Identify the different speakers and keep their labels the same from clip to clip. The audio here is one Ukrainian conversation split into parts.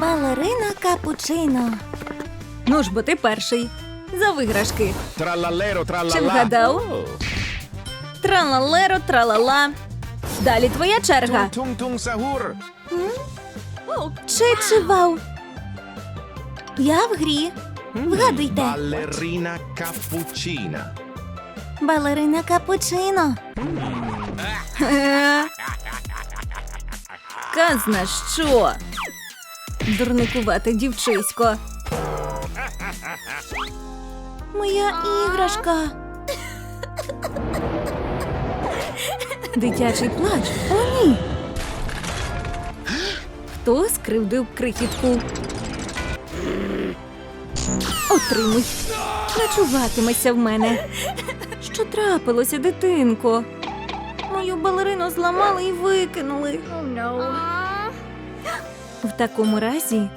Speaker 1: Балерина капучино. Ну ж бо ти перший. За виграшки.
Speaker 2: Тралалеро, тралала.
Speaker 1: Чи вгадав? Тралалеро, тралала. Далі твоя черга.
Speaker 2: Тунг-тунг сагур.
Speaker 1: Чи чи вау. Я в грі. Вгадуйте.
Speaker 2: Балерина капучина.
Speaker 1: Балерина капучино. Казна що? Дурникувате дівчисько. Моя іграшка. Дитячий плач. О, ні. Хто скривдив крихітку? Отримуй. Ночуватимеся в мене. Що трапилося, дитинко? Мою балерину зламали і викинули. В такому разі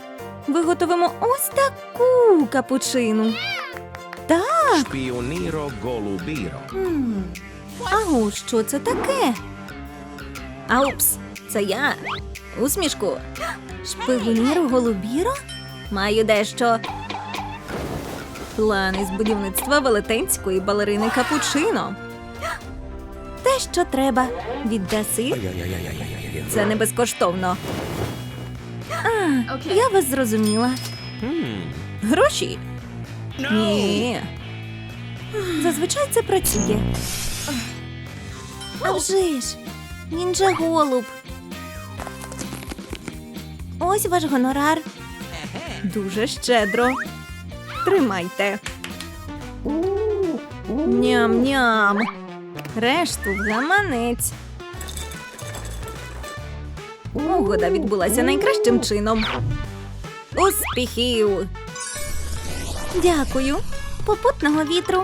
Speaker 1: виготовимо ось таку капучину. Так,
Speaker 2: Шпіоніро голубіро.
Speaker 1: а ось що це таке? Аупс, це я. Усмішку. Шпигуніру голубіро? Маю дещо. Плани з будівництва велетенської балерини капучино. Те, що треба. Віддаси. Це не безкоштовно. А, я вас зрозуміла. Гроші? Ні. Зазвичай це працює. А вже ж, він же голуб. Ось ваш гонорар. Дуже щедро. Тримайте. Ням-ням. Решту в гаманець. Угода відбулася найкращим чином. Успіхів! Дякую. Попутного вітру.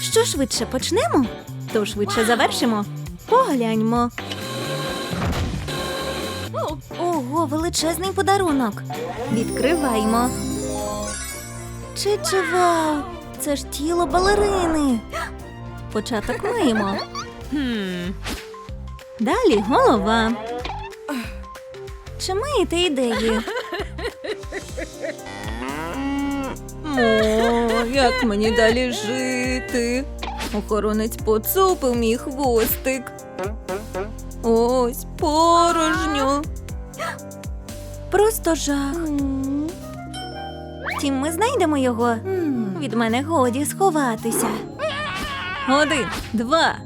Speaker 1: Що швидше почнемо, то швидше завершимо. Погляньмо. Ого, величезний подарунок. Відкриваймо. Чи чи вау! Це ж тіло балерини. Початок маємо. Далі голова. Чи маєте ідеї? О, як мені далі жити? Охоронець поцупив мій хвостик. Ось порожньо. Просто жах. Втім, ми знайдемо його. Від мене годі сховатися. Один, два,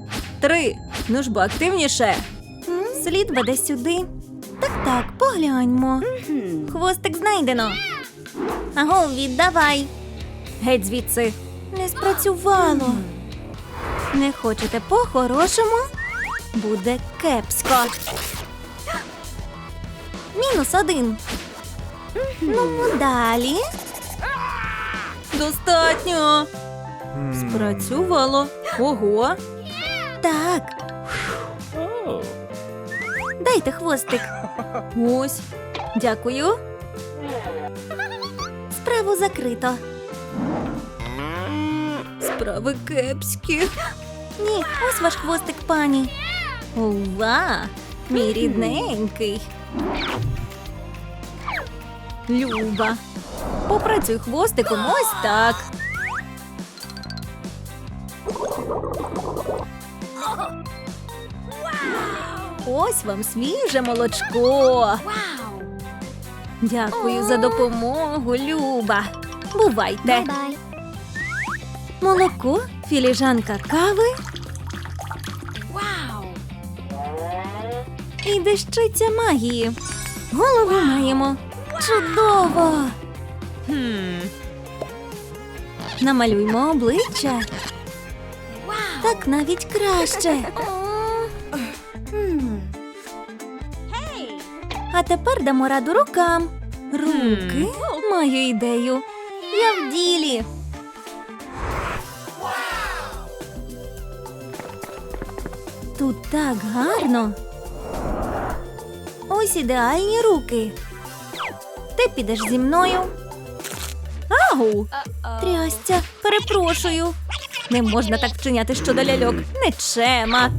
Speaker 1: три. Ну ж бо активніше. Слід веде сюди. Так, так, погляньмо. Хвостик знайдено. Аго, віддавай. Геть звідси. Не спрацювало. Не хочете по-хорошому? Буде кепсько. Мінус один. Ну, далі. Достатньо. Спрацювало. Ого. Дайте хвостик. Ось. Дякую. Справу закрито. Справи кепські. Ні, ось ваш хвостик, пані. Ова, мій рідненький. Люба. Попрацюй хвостиком ось так. Ось вам свіже молочко. Дякую за допомогу, Люба. Бувайте. Молоко, філіжанка кави. І дещиця магії. Голову маємо. Чудово. Намалюймо обличчя. Так навіть краще. А тепер дамо раду рукам. Руки? Маю ідею. Я в ділі. Тут так гарно. Ось ідеальні руки. Ти підеш зі мною. Агу! Трясця, перепрошую. Не можна так вчиняти щодо ляльок. Нечема.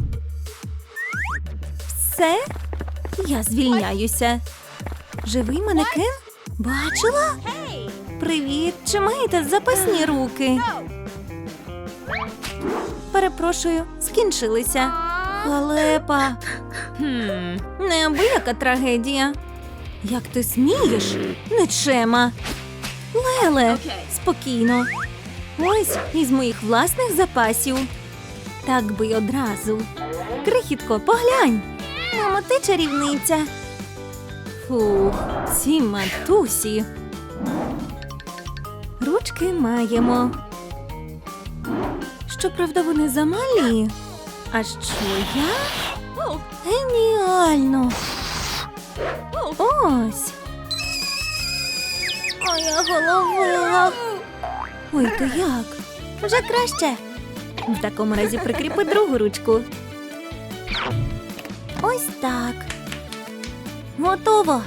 Speaker 1: Все, я звільняюся. Живий манекен? Бачила? Привіт! Чи маєте запасні руки? Перепрошую, скінчилися. Халепа. Неабияка трагедія. Як ти смієш? Нечема. Леле, спокійно. Ось із моїх власних запасів. Так би й одразу. Крихітко, поглянь. Мамо, ти чарівниця. Фух, ці матусі. Ручки маємо. Щоправда, вони замалі. А що я? Геніально. Ось. Моя голова. Ой, то як? Вже краще. В такому разі прикріпи другу ручку. Ось так. Готово.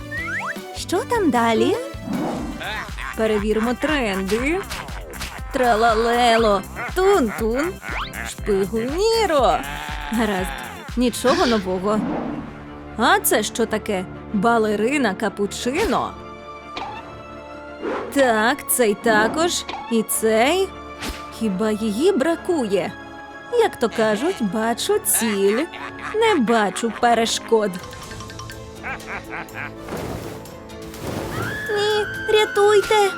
Speaker 1: Що там далі? Перевіримо тренди. Тралалело, тун-тун, шпигуніро. Гаразд, нічого нового. А це що таке? Балерина капучино? Так, цей також. І цей. Хіба її бракує? Як то кажуть, бачу ціль, не бачу перешкод. Ні, рятуйте.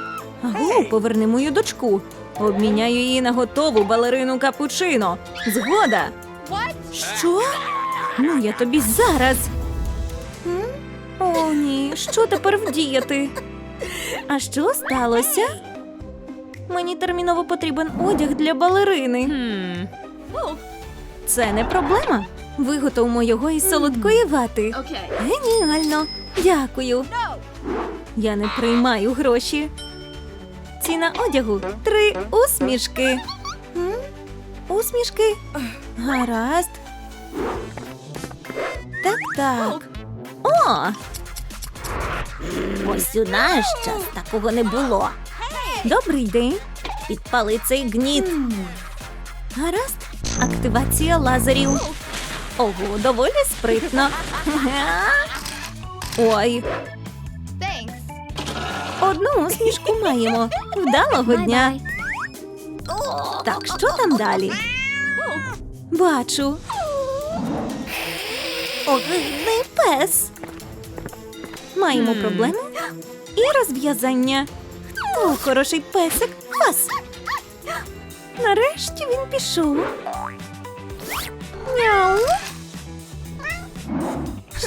Speaker 1: Аго, поверни мою дочку. Обміняю її на готову балерину капучино. Згода. Що? Ну, я тобі зараз. О, ні, що тепер вдіяти? А що сталося? Мені терміново потрібен одяг для балерини. Це не проблема. Виготовимо його із солодкої вати. Геніально! Дякую. Я не приймаю гроші. Ціна одягу три усмішки. М? Усмішки? Гаразд. Так, так. О! Ось у наш час такого не було. Добрий день. Підпали цей гніт. Гаразд. Активація лазерів. Ого, доволі спритно. Ой, одну усмішку маємо. Вдалого дня. Так, що там далі? Бачу. Огидний пес. Маємо проблему і розв'язання. О, хороший песик. Вас. Нарешті він пішов. Мяу.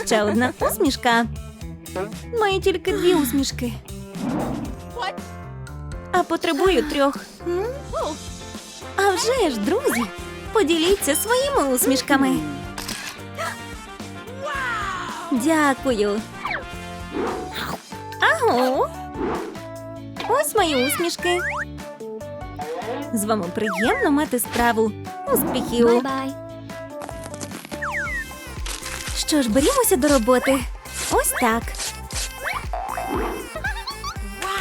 Speaker 1: Ще одна усмішка. Маю тільки дві усмішки. А потребую трьох. А вже ж, друзі, поділіться своїми усмішками. Дякую. Аго. Ось мої усмішки. З вами приємно мати справу. Успіхів.
Speaker 3: Bye-bye.
Speaker 1: Що ж, берімося до роботи. Ось так.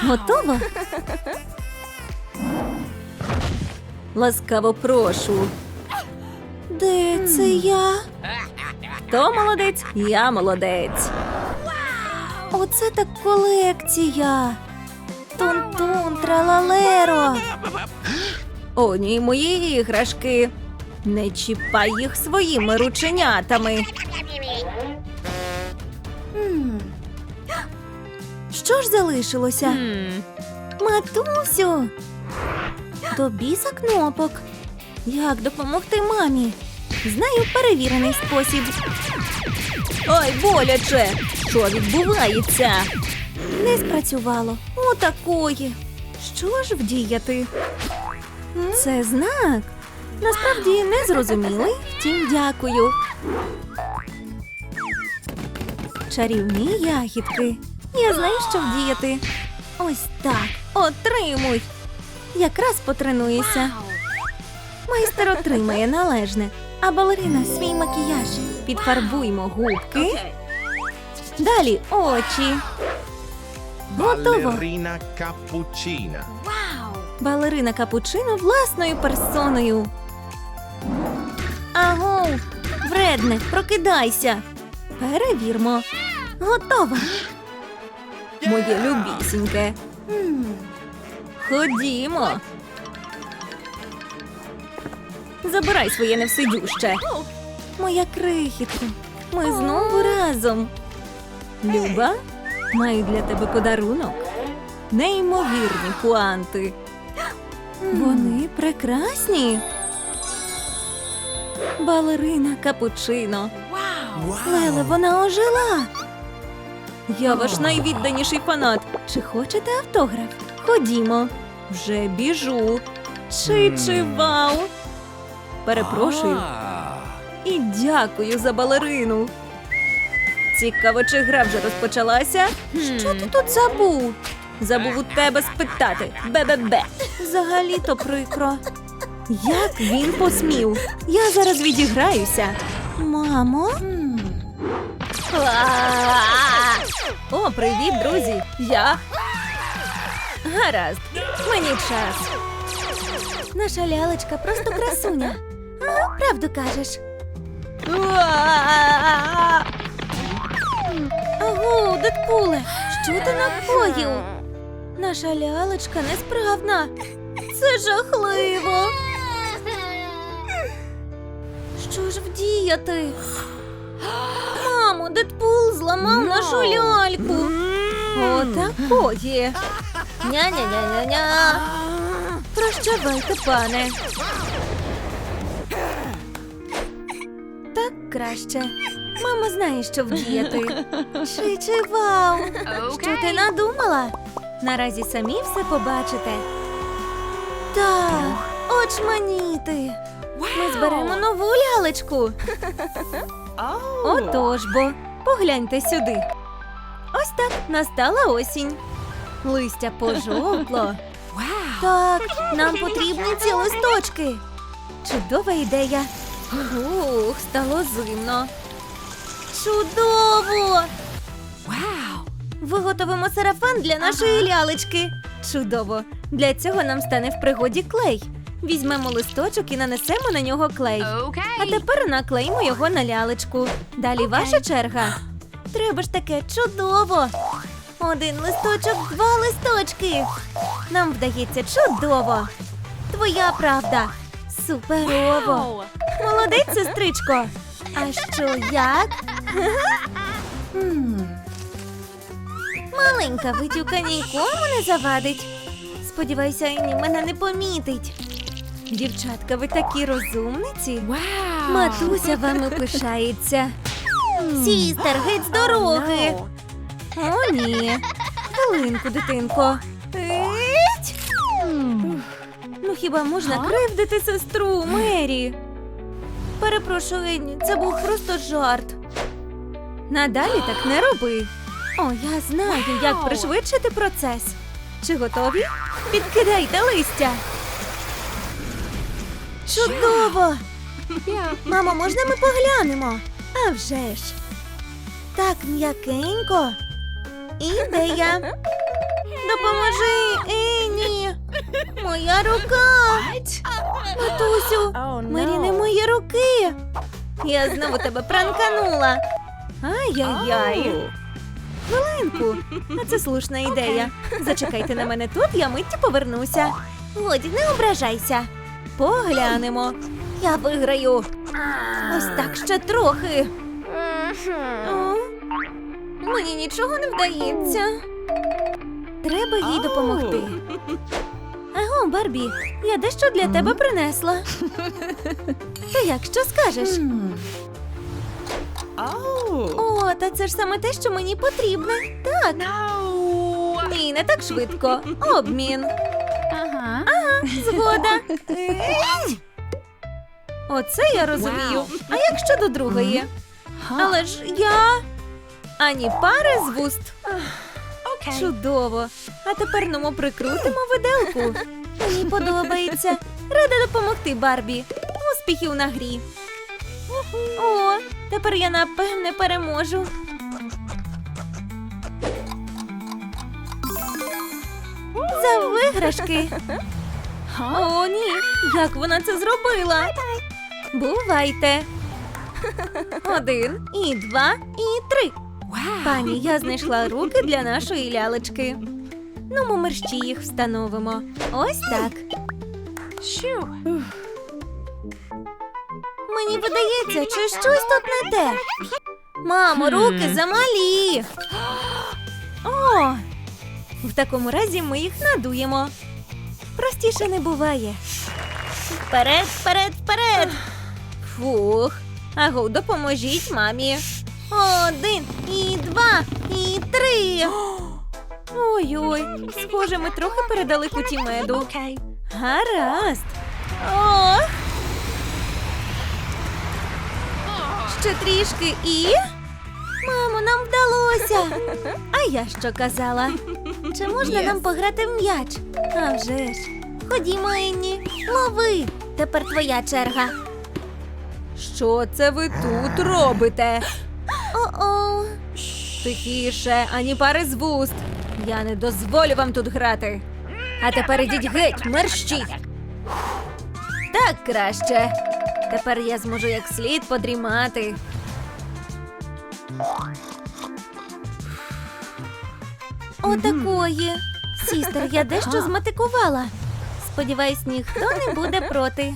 Speaker 1: Готово? Ласкаво прошу. Де це я? Хто молодець? Я молодець. Оце так колекція. Тун-тун, тралалеро. О, ні, мої іграшки. Не чіпай їх своїми рученятами. Що ж залишилося? Матусю. До біса кнопок. Як допомогти мамі? Знаю перевірений спосіб. Ой, боляче! Що відбувається? Не спрацювало. Отакої. Що ж вдіяти? Це знак. Насправді не зрозумілий, втім дякую. Чарівні ягідки. Я знаю, що вдіяти. Ось так. Отримуй. Якраз потренуюся. Майстер отримає належне, а балерина свій макіяж. Підфарбуймо губки. Далі очі. Готово.
Speaker 2: Ballerina cappuccina.
Speaker 1: Балерина капучино власною персоною. Аго, вредне, прокидайся. Перевірмо. Готова. моє любісіньке. Ходімо. Забирай своє невсидюще. Моя крихітка, ми знову разом. Люба, маю для тебе подарунок. Неймовірні пуанти. Вони прекрасні. Балерина капучино. Леле, вона ожила. Я ваш найвідданіший фанат. Чи хочете автограф? Ходімо. Вже біжу. Чи чи вау. Перепрошую. І дякую за балерину. Цікаво, чи гра вже розпочалася? Що ти тут забув? Забув у тебе спитати. Бе-бе-бе. Взагалі-то прикро. Як він посмів? Я зараз відіграюся. Мамо? О, привіт, друзі! Я. Гаразд, мені час. Наша лялечка просто красуня. А, правду кажеш. Агу, Дедпуле, що ти накоїв? Наша лялечка несправна. Це жахливо. Що ж вдіяти? Мамо, Дедпул зламав нашу ляльку. Отакої. Ня-ня-ня-ня-ня. Прощавайте, пане. Так краще. Мама знає, що вдіяти. Чи чи вау. Що ти надумала? Наразі самі все побачите. Так, очманіти. Ми зберемо нову лялечку. Отож бо, погляньте сюди. Ось так настала осінь. Листя пожовкло. Так, нам потрібні ці листочки. Чудова ідея. Ух, стало зимно. Чудово! Вау! Виготовимо сарафан для нашої лялечки. Чудово! Для цього нам стане в пригоді клей. Візьмемо листочок і нанесемо на нього клей. А тепер наклеїмо його на лялечку. Далі ваша черга. Треба ж таке чудово. Один листочок, два листочки. Нам вдається чудово. Твоя правда. Суперово. Молодець, сестричко. А що як? Маленька витюка нікому не завадить. Сподіваюся, Ені мене не помітить. Дівчатка, ви такі розумниці. Матуся вами пишається. Сістер, геть з дороги. О, ні. Хвилинку, дитинко. Еть! Ну хіба можна кривдити сестру Мері? Перепрошую, Енні, це був просто жарт. Надалі так не роби. О, я знаю, як пришвидшити процес. Чи готові? Підкидайте листя. Чудово! Мамо, можна ми поглянемо? А вже ж. Так м'якенько. Ідея. Допоможи, Енні. Моя рука. Матусю, Мері не мої руки. Я знову тебе пранканула. Ай-яй-яй. Хвилинку. А це слушна ідея. Зачекайте на мене тут, я миттю повернуся. Годі, не ображайся. Поглянемо. Я виграю. Ось так ще трохи. О, мені нічого не вдається. Треба їй допомогти. Аго, Барбі, я дещо для тебе принесла. Та як що скажеш? О, та це ж саме те, що мені потрібне. Так. Ні, не так швидко. Обмін.
Speaker 3: Uh-huh.
Speaker 1: Згода. Оце я розумію. А як щодо другої? Але ж я. Ані пари з вуст. Чудово. А тепер ну прикрутимо виделку. Мені подобається. Рада допомогти Барбі. Успіхів на грі. О, тепер я напевне переможу. За виграшки. О, ні, як вона це зробила? Бувайте. Один, і два, і три. Пані, я знайшла руки для нашої лялечки. Ну, ми мерщі їх встановимо. Ось так. Мені видається, чи щось тут не те. Мамо, руки замалі. О! В такому разі ми їх надуємо. Простіше не буває. Вперед, вперед, вперед. Фух. Аго, допоможіть мамі. Один, і два, і три. Ой-ой, схоже, ми трохи передали куті меду. Гаразд. Ох. Ще трішки і. Мамо, нам вдалося. А я що казала? Чи можна нам пограти в м'яч? А вже ж. Ходімо, Енні, лови. Тепер твоя черга. Що це ви тут робите? О-о. Тихіше, ані пари з вуст. Я не дозволю вам тут грати. А тепер ідіть геть, мерщіть. Так краще. Тепер я зможу як слід подрімати. Отакої. Сістер, я дещо зметикувала. Сподіваюсь, ніхто не буде проти.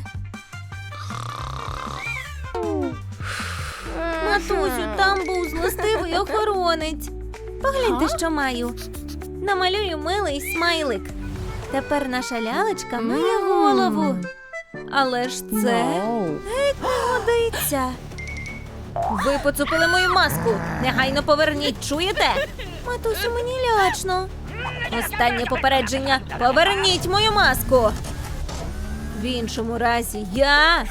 Speaker 1: Матусю, там був злостивий охоронець. Погляньте, що маю. Намалюю милий смайлик. Тепер наша лялечка має голову. Але ж це геть не годиться. Ви поцупили мою маску. Негайно поверніть, чуєте? Матусю, мені лячно. Останнє попередження. Поверніть мою маску. В іншому разі я.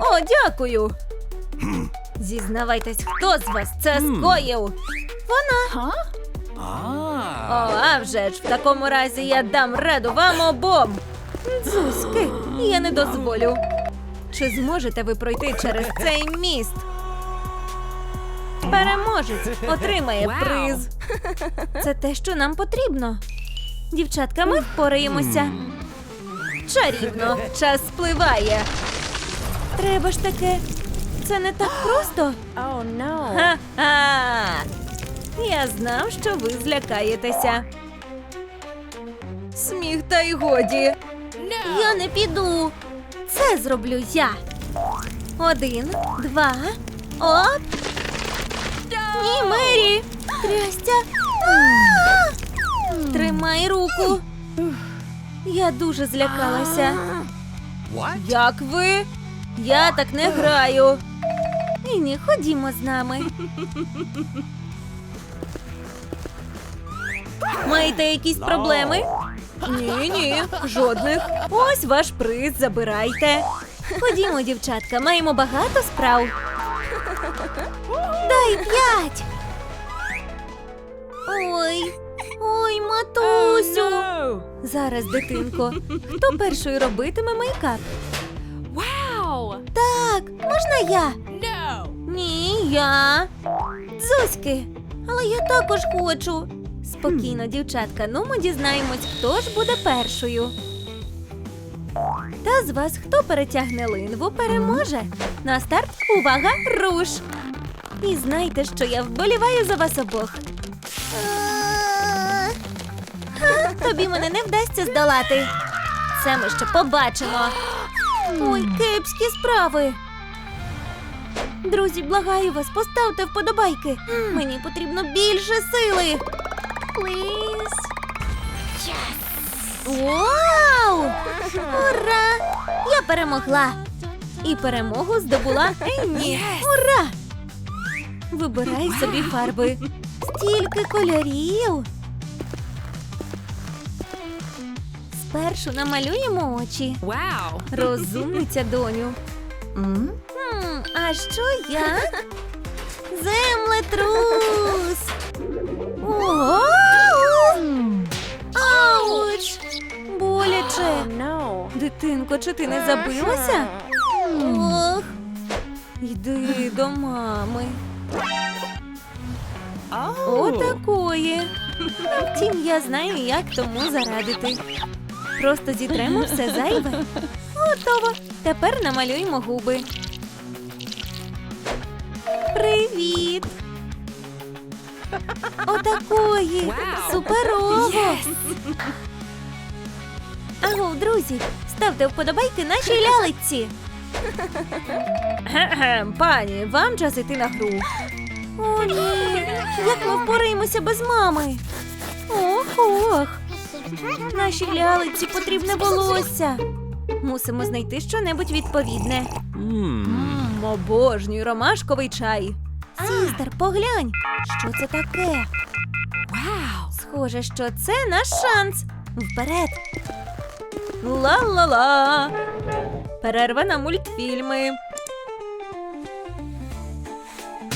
Speaker 1: О, дякую. Зізнавайтесь, хто з вас це скоїв? Вона. О, а вже ж в такому разі я дам раду вам обом. Зузьки, я не дозволю. Чи зможете ви пройти через цей міст? Переможець отримає приз. Це те, що нам потрібно. Дівчатка, ми впораємося. Чарівно, час спливає. Треба ж таке. Це не так просто.
Speaker 4: Oh no.
Speaker 1: Ха-ха! Я знав, що ви злякаєтеся. Сміх та й годі. Я не піду. Це зроблю я. Один, два. Оп. Ні, Мері. Трястя. Тримай руку. Я дуже злякалася. Як ви? Я так не граю. Ні, ходімо з нами. Маєте якісь проблеми? Ні, ні, жодних. Ось ваш приз, забирайте. Ходімо, дівчатка, маємо багато справ. Дай п'ять. Ой, ой, матусю. Зараз, дитинко, хто першою робитиме мейкап?
Speaker 3: Wow.
Speaker 1: Так, можна я? Ні, я. Зузьки, але я також хочу. Спокійно, дівчатка, ну ми дізнаємось, хто ж буде першою. Та з вас, хто перетягне линву, переможе. На старт, увага, руш! І знайте, що я вболіваю за вас обох. Ха, Тобі мене не вдасться здолати. Це ми ще побачимо. Ой, кепські справи. Друзі, благаю вас, поставте вподобайки. Мені потрібно більше сили. Пліз. Вау! Ура! Я перемогла! І перемогу здобула Енні. Ура! Вибирай собі фарби. Стільки кольорів. Спершу намалюємо очі.
Speaker 3: Wow.
Speaker 1: Розумниця, доню. Хм, а що я? Землетрус! Ауч! Боляче! Дитинко, чи ти не забилася? Ох! Йди до мами. Отакої. Втім, я знаю, як тому зарадити. Просто зітремо все зайве. Готово. Тепер намалюємо губи. Привіт! Отакої. Суперово. Аго, друзі, ставте вподобайки нашій лялиці. Пані, вам час іти на гру. О, ні. Як ми впораємося без мами? Ох, ох. Нашій лялиці потрібне волосся. Мусимо знайти щонебудь відповідне. Мм, обожнюю ромашковий чай. Сістер, поглянь, що це таке?
Speaker 3: Wow.
Speaker 1: Схоже, що це наш шанс. Вперед. Ла-ла-ла. Перерва на мультфільми.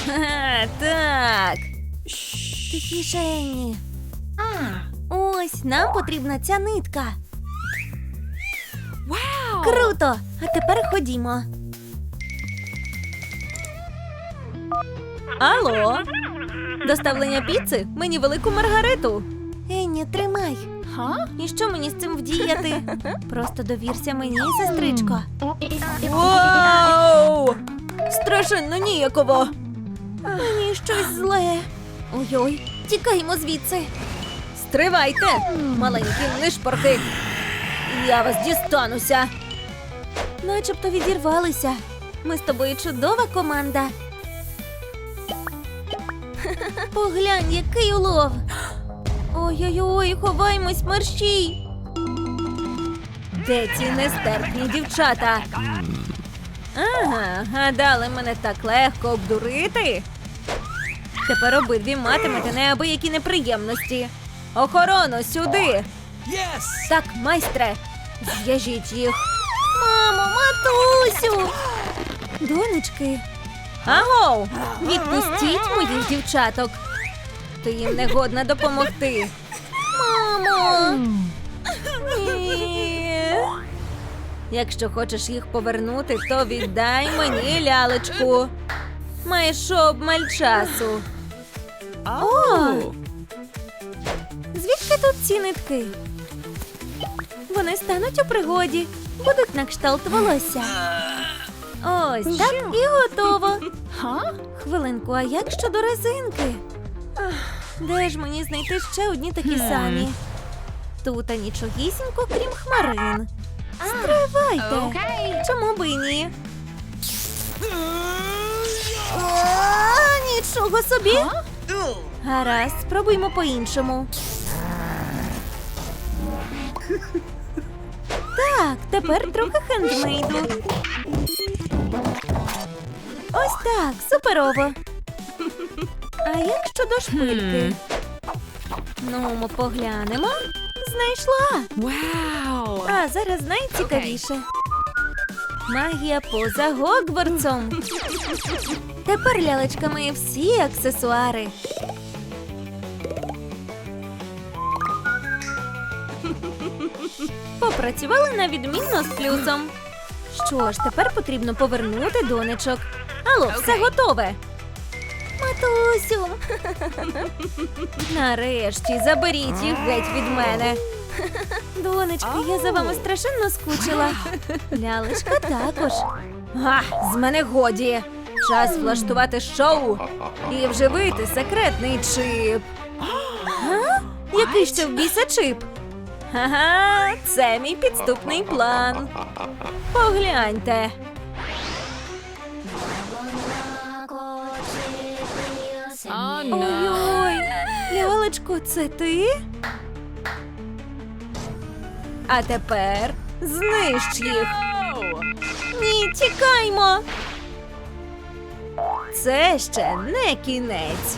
Speaker 1: Ха, так. Тихіше, Енні. Ось нам потрібна ця нитка.
Speaker 3: Wow.
Speaker 1: Круто! А тепер ходімо. Алло. Доставлення піци? Мені велику маргариту. Енні, тримай. І що мені з цим вдіяти? Просто довірся мені, сестричко. Вау! Страшенно ніяково. Мені щось зле. Ой-ой, тікаємо звідси. Стривайте, маленькі нишпорки. Я вас дістануся. Начебто відірвалися. Ми з тобою чудова команда. Поглянь, який улов. Ой-ой-ой, ховаймось мерщій. Де ці нестерпні дівчата? Ага, гадали мене так легко обдурити. Тепер обидві матимете неабиякі неприємності. Охорону сюди.
Speaker 2: Yes!
Speaker 1: Так, майстре, зв'яжіть їх. Мамо, матусю. Донечки. Агов, відпустіть моїх дівчаток. Ти їм не годна допомогти. Мамо. Ні. Якщо хочеш їх повернути, то віддай мені лялечку. Маєш обмаль часу. О! Звідки тут ці нитки? Вони стануть у пригоді, будуть на кшталт волосся. Ось так і готово. Хвилинку, а як щодо резинки? Де ж мені знайти ще одні такі самі? Тут а нічогісінько, крім хмарин. Стривайте! Чому би ні? Нічого собі! Гаразд, спробуймо по-іншому. Так, тепер трохи хендмейду. Ось так, суперово. А як щодо шпильки? Ну, ми поглянемо. Знайшла.
Speaker 3: Wow.
Speaker 1: А зараз найцікавіше. Магія поза Гогвартсом. Тепер лялечка має всі аксесуари. Попрацювали на відмінно з плюсом. Що ж, тепер потрібно повернути донечок. Алло, все готове. Матусю. Нарешті заберіть їх геть від мене. Донечки, я за вами страшенно скучила. Лялечка також. Га, з мене годі. Час влаштувати шоу і вживити секретний чип. Га? Який ще в біса чип? Ага, це мій підступний план. Погляньте. Ой-ой, лялечко, це ти? А тепер знищ їх. Ні, тікаймо. Це ще не кінець.